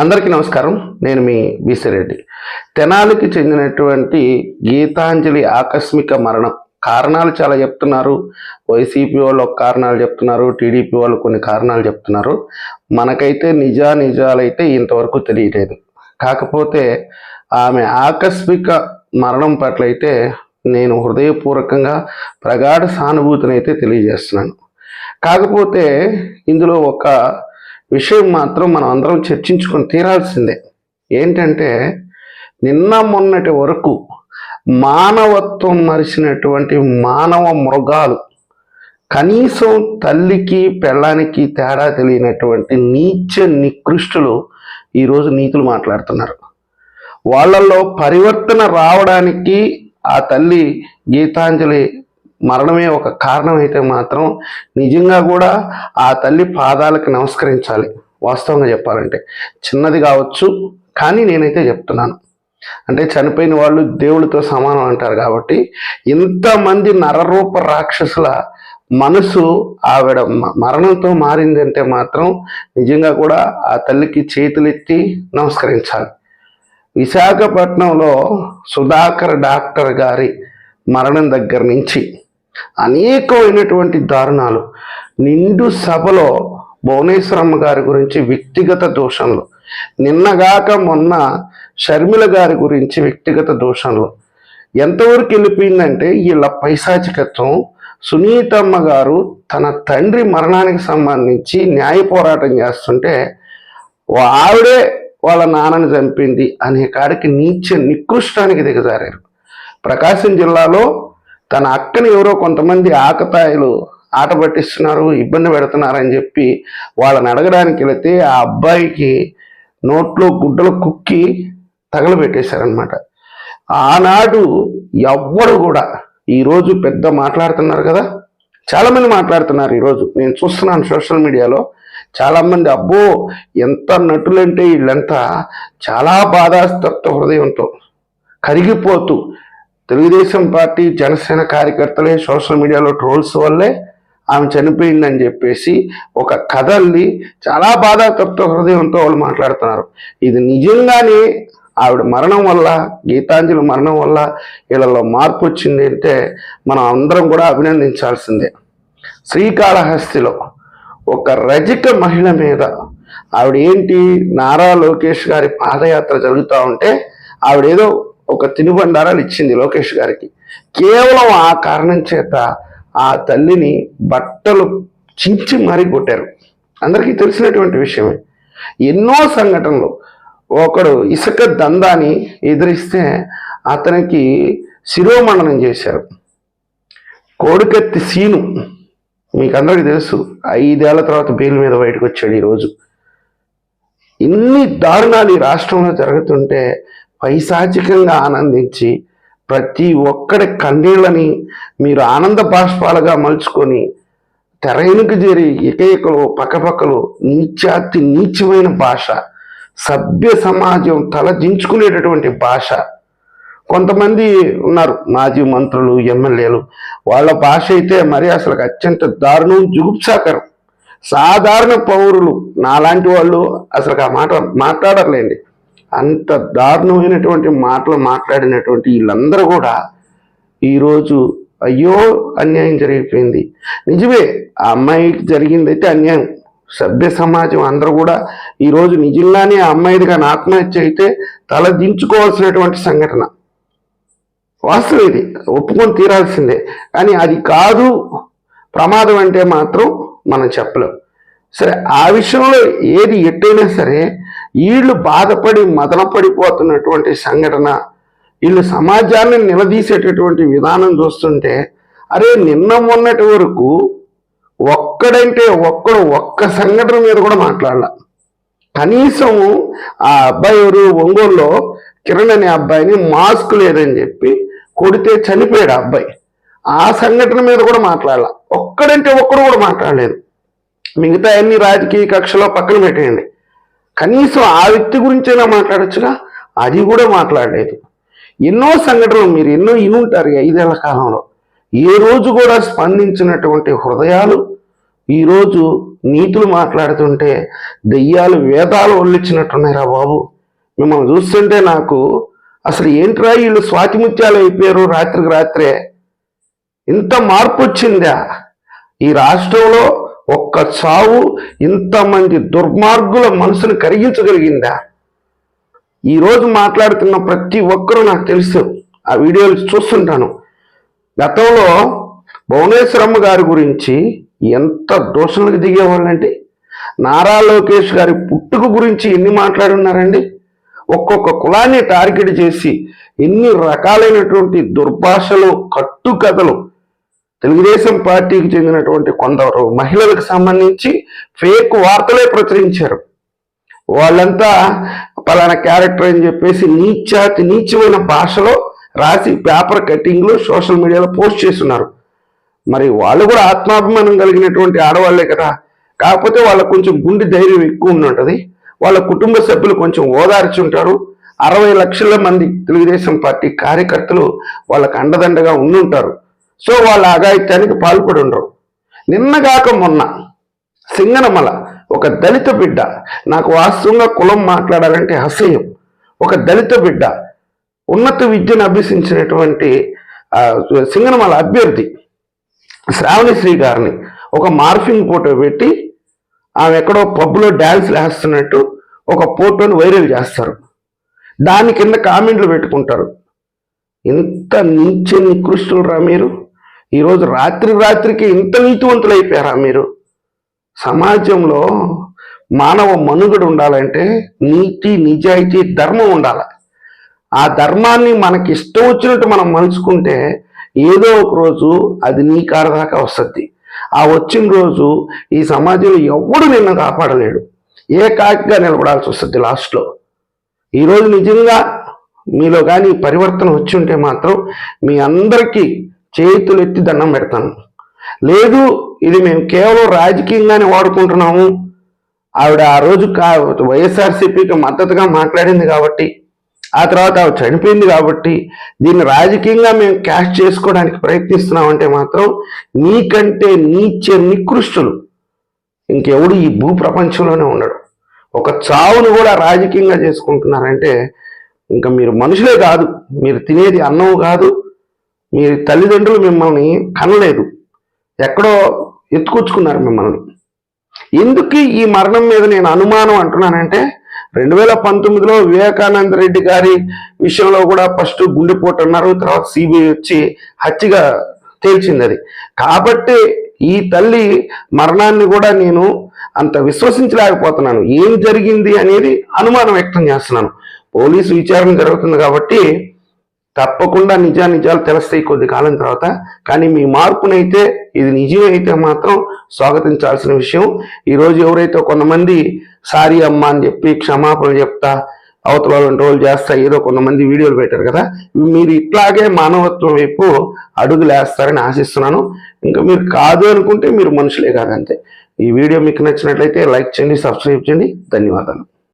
అందరికీ నమస్కారం. నేను మీ బీసిరెడ్డి తెనాలికి చెందినటువంటి గీతాంజలి ఆకస్మిక మరణం. కారణాలు చాలా చెప్తున్నారు. వైసీపీ వాళ్ళు ఒక కారణాలు చెప్తున్నారు. టీడీపీ వాళ్ళు కొన్ని కారణాలు చెప్తున్నారు. మనకైతే నిజా నిజాలైతే ఇంతవరకు తెలియలేదు. కాకపోతే ఆమె ఆకస్మిక మరణం పట్ల అయితే నేను హృదయపూర్వకంగా ప్రగాఢ సానుభూతిని అయితే తెలియజేస్తున్నాను. కాకపోతే ఇందులో ఒక విషయం మాత్రం మనం అందరం చర్చించుకొని తీరాల్సిందే. ఏంటంటే నిన్న మొన్నటి వరకు మానవత్వం మరిచినటువంటి మానవ మృగాలు కనీసం తల్లికి పెళ్ళానికి తేడా తెలియనటువంటి నీచ నికృష్టులు ఈరోజు నీతులు మాట్లాడుతున్నారు. వాళ్ళల్లో పరివర్తన రావడానికి ఆ తల్లి గీతాంజలి మరణమే ఒక కారణం అయితే మాత్రం నిజంగా కూడా ఆ తల్లి పాదాలకు నమస్కరించాలి. వాస్తవంగా చెప్పాలంటే చిన్నది కావచ్చు కానీ నేనైతే చెప్తున్నాను. అంటే చనిపోయిన వాళ్ళు దేవుడితో సమానం అంటారు కాబట్టి ఇంతమంది నరరూప రాక్షసుల మనసు ఆవిడ మ- మరణంతో మారిందంటే మాత్రం నిజంగా కూడా ఆ తల్లికి చేతులెత్తి నమస్కరించాలి. విశాఖపట్నంలో సుధాకర్ డాక్టర్ గారి మరణం దగ్గర నుంచి అనేకమైనటువంటి దారుణాలు. నిండు సభలో భువనేశ్వరమ్మ గారి గురించి వ్యక్తిగత దోషంలు. నిన్నగాక మొన్న షర్మిల గారి గురించి వ్యక్తిగత దోషంలు. ఎంతవరకు వెళ్ళిపోయిందంటే వీళ్ళ పైశాచికత్వం సునీతమ్మ గారు తన తండ్రి మరణానికి సంబంధించి న్యాయ పోరాటం చేస్తుంటే ఆవిడే వాళ్ళ నాన్నని చంపింది అనే కాడికి నీచ నికృష్టానికి దిగజారారు. ప్రకాశం జిల్లాలో తన అక్కని ఎవరో కొంతమంది ఆకతాయిలు ఆట పట్టిస్తున్నారు ఇబ్బంది పెడుతున్నారని చెప్పి వాళ్ళని అడగడానికి వెళితే ఆ అబ్బాయికి నోట్లో గుడ్డలు కుక్కి తగలబెట్టేశారనమాట ఆనాడు ఎవ్వరు కూడా ఈరోజు పెద్ద మాట్లాడుతున్నారు కదా? చాలామంది మాట్లాడుతున్నారు ఈరోజు నేను చూస్తున్నాను సోషల్ మీడియాలో. చాలామంది అబ్బో ఎంత నటులంటే వీళ్ళంతా చాలా బాధాస్తప్త హృదయంతో కరిగిపోతూ తెలుగుదేశం పార్టీ జనసేన కార్యకర్తలే సోషల్ మీడియాలో ట్రోల్స్ వల్లే ఆమె చనిపోయిందని చెప్పేసి ఒక కథల్ని చాలా చాలా బాధాతప్త హృదయంతో వాళ్ళు మాట్లాడుతున్నారు. ఇది నిజంగానే ఆవిడ మరణం వల్ల గీతాంజలి మరణం వల్ల వీళ్ళలో మార్పు వచ్చింది అంటే మనం అందరం కూడా అభినందించాల్సిందే. శ్రీకాళహస్తిలో ఒక రజిక మహిళ మీద ఆవిడ ఏంటి నారా లోకేష్ గారి పాదయాత్ర జరుగుతూ ఉంటే ఆవిడేదో ఒక తినుబండారాలు ఇచ్చింది లోకేష్ గారికి. కేవలం ఆ కారణం చేత ఆ తల్లిని బట్టలు చించి మరీ కొట్టారు. అందరికీ తెలిసినటువంటి విషయమే. ఎన్నో సంఘటనలు. ఒకడు ఇసుక దందాని ఎదిరిస్తే అతనికి శిరోమండనం చేశారు. కోడికత్తి సీను. మీకు అందరికీ తెలుసు ఐదేళ్ళ తర్వాత బెయిల్ మీద బయటకు వచ్చాడు ఈరోజు. ఇన్ని దారుణాలు ఈ రాష్ట్రంలో జరుగుతుంటే పైశాచికంగా ఆనందించి ప్రతి ఒక్కడి కన్నీళ్ళని మీరు ఆనంద బాష్పాలుగా మలుచుకొని తెరైనకు చేరి ఏకైకలు పక్కపక్కలు నీచాతి నీచమైన భాష సభ్య సమాజం తలదించుకునేటటువంటి భాష. కొంతమంది ఉన్నారు మాజీ మంత్రులు ఎమ్మెల్యేలు. వాళ్ళ భాష అయితే మరి అసలు అత్యంత దారుణం జుగుప్సాకరం. సాధారణ పౌరులు. నాలాంటి వాళ్ళు అసలు ఆ మాట మాట్లాడర్లేండి. అంత దారుణమైనటువంటి మాటలు మాట్లాడినటువంటి వీళ్ళందరూ కూడా ఈరోజు అయ్యో అన్యాయం జరిగిపోయింది. నిజమే ఆ అమ్మాయికి జరిగిందైతే అన్యాయం. సభ్య సమాజం అందరూ కూడా ఈరోజు నిజంగానే ఆ అమ్మాయిది కానీ ఆత్మహత్య అయితే తల దించుకోవాల్సినటువంటి సంఘటన. వాస్తవం ఇది ఒప్పుకొని తీరాల్సిందే. కానీ అది కాదు ప్రమాదం అంటే మాత్రం మనం చెప్పలేం. సరే ఆ విషయంలో ఏది ఎట్టయినా సరే వీళ్ళు బాధపడి మదన పడిపోతున్నటువంటి సంఘటన వీళ్ళు సమాజాన్ని నిలదీసేటటువంటి విధానం చూస్తుంటే అరే నిన్న మొన్నటి వరకు ఒక్కడంటే ఒక్కడు ఒక్క సంఘటన మీద కూడా మాట్లాడాల. కనీసం ఆ అబ్బాయి ఎవరు ఒంగోలులో కిరణ్ అనే అబ్బాయిని మాస్క్ లేదని చెప్పి కొడితే చనిపోయాడు అబ్బాయి. ఆ సంఘటన మీద కూడా మాట్లాడాల. ఒక్కడంటే ఒక్కడు కూడా మాట్లాడలేదు. మిగతా అన్ని రాజకీయ కక్షలో పక్కన పెట్టేయండి. కనీసం ఆ వ్యక్తి గురించైనా మాట్లాడచ్చుగా అది కూడా మాట్లాడలేదు. ఎన్నో సంఘటనలు మీరు ఎన్నో ఇనుంటారు ఐదేళ్ళ కాలంలో. ఏ రోజు కూడా స్పందించినటువంటి హృదయాలు ఈరోజు నీతులు మాట్లాడుతుంటే దెయ్యాలు వేదాలు ఒళ్ళిచ్చినట్టున్నాయిరా బాబు. మిమ్మల్ని చూస్తుంటే నాకు అసలు ఏంట్రా వీళ్ళు స్వాతిముత్యాలు అయిపోయారు రాత్రికి రాత్రే? ఇంత మార్పు వచ్చిందా? ఈ రాష్ట్రంలో ఒక్క చావు ఇంతమంది దుర్మార్గుల మనసును కరిగించగలిగిందా? ఈరోజు మాట్లాడుతున్న ప్రతి ఒక్కరూ నాకు తెలుసు. ఆ వీడియోలు చూస్తుంటాను. గతంలో భువనేశ్వరమ్మ గారి గురించి ఎంత దోషణలకు దిగేవాళ్ళండి నారా లోకేష్ గారి పుట్టుక గురించి ఎన్ని మాట్లాడున్నారండి? ఒక్కొక్క కులాన్ని టార్గెట్ చేసి ఎన్ని రకాలైనటువంటి దుర్భాషలు కట్టుకథలు తెలుగుదేశం పార్టీకి చెందినటువంటి కొందరు మహిళలకు సంబంధించి ఫేక్ వార్తలే ప్రచురించారు. వాళ్ళంతా పలానా క్యారెక్టర్ అని చెప్పేసి నీచాతి నీచమైన భాషలో రాసి పేపర్ కట్టింగ్లు సోషల్ మీడియాలో పోస్ట్ చేస్తున్నారు. మరి వాళ్ళు కూడా ఆత్మాభిమానం కలిగినటువంటి ఆడవాళ్ళే కదా. కాకపోతే వాళ్ళకు కొంచెం గుండె ధైర్యం ఎక్కువ ఉంటుంది వాళ్ళ కుటుంబ సభ్యులు కొంచెం ఓదార్చి ఉంటారు. అరవై లక్షల మంది తెలుగుదేశం పార్టీ కార్యకర్తలు వాళ్ళకు అండదండగా ఉండుంటారు. సో వాళ్ళ అఘాయిత్యానికి పాల్పడి ఉండరు నిన్నగాక మొన్న సింగనమల ఒక దళిత బిడ్డ నాకు వాస్తవంగా కులం మాట్లాడాలంటే అసహ్యం. ఒక దళిత బిడ్డ ఉన్నత విద్యను అభ్యసించినటువంటి సింగనమల అభ్యర్థి శ్రావణి శ్రీ గారిని ఒక మార్ఫింగ్ ఫోటో పెట్టి ఆమె ఎక్కడో పబ్లో డ్యాన్స్ వేస్తున్నట్టు ఒక ఫోటోని వైరల్ చేస్తారు. దాని కింద కామెంట్లు పెట్టుకుంటారు. ఇంత నీచ నికృష్టులు రా మీరు. ఈరోజు రాత్రి రాత్రికి ఇంత నీతివంతులైపోయారా మీరు? సమాజంలో మానవ మనుగడ ఉండాలంటే నీతి నిజాయితీ ధర్మం ఉండాలి. ఆ ధర్మాన్ని మనకి ఇష్టం వచ్చినట్టు మనం మలుచుకుంటే ఏదో ఒక రోజు అది నీ కారదాకా వస్తుంది. ఆ వచ్చిన రోజు ఈ సమాజంలో ఎవడు నిన్ను కాపాడలేడు. ఏ కాకిగా నిలబడాల్సి వస్తుంది లాస్ట్లో. ఈరోజు నిజంగా మీలో కానీ పరివర్తన వచ్చి ఉంటే మాత్రం మీ అందరికీ చేతులు ఎత్తి దండం పెడతాను. లేదు ఇది మేము కేవలం రాజకీయంగానే వాడుకుంటున్నాము. ఆవిడ ఆ రోజు కా వైఎస్ఆర్సీపీకి మద్దతుగా మాట్లాడింది కాబట్టి ఆ తర్వాత ఆవిడ చనిపోయింది కాబట్టి దీన్ని రాజకీయంగా మేము క్యాష్ చేసుకోవడానికి ప్రయత్నిస్తున్నామంటే మాత్రం నీకంటే నీచ నికృష్టులు. ఇంకెవడు ఈ భూ ప్రపంచంలోనే ఉండడు. ఒక చావును కూడా రాజకీయంగా చేసుకుంటున్నారంటే ఇంకా మీరు మనుషులే కాదు మీరు తినేది అన్నం కాదు మీ తల్లిదండ్రులు మిమ్మల్ని కనలేదు. ఎక్కడో ఎత్తుకొచ్చుకున్నారు మిమ్మల్ని. ఎందుకు ఈ మరణం మీద నేను అనుమానం అంటున్నానంటే రెండు వేల పంతొమ్మిదిలో వివేకానంద రెడ్డి గారి విషయంలో కూడా ఫస్ట్ గుండెపోటు అన్నారు తర్వాత సిబిఐ వచ్చి హత్యగా తేల్చింది అది. కాబట్టి ఈ తల్లి మరణాన్ని కూడా నేను అంత విశ్వసించలేకపోతున్నాను. ఏం జరిగింది అనేది అనుమానం వ్యక్తం చేస్తున్నాను. పోలీసు విచారణ జరుగుతుంది కాబట్టి తప్పకుండా నిజా నిజాలు తెలుస్తాయి కొద్ది కాలం తర్వాత కానీ మీ మార్పునైతే ఇది నిజమైతే మాత్రం స్వాగతించాల్సిన విషయం. ఈరోజు ఎవరైతే కొంతమంది సారీ అమ్మ అని చెప్పి క్షమాపణ చెప్తా అవతల వాళ్ళని చేస్తా ఏదో కొంతమంది వీడియోలు పెట్టారు కదా మీరు ఇట్లాగే మానవత్వం వైపు అడుగులేస్తారని ఆశిస్తున్నాను. ఇంకా మీరు కాదు అనుకుంటే మీరు మనుషులే కాదంతే ఈ వీడియో మీకు నచ్చినట్లయితే లైక్ చేయండి సబ్స్క్రైబ్ చేయండి. ధన్యవాదాలు.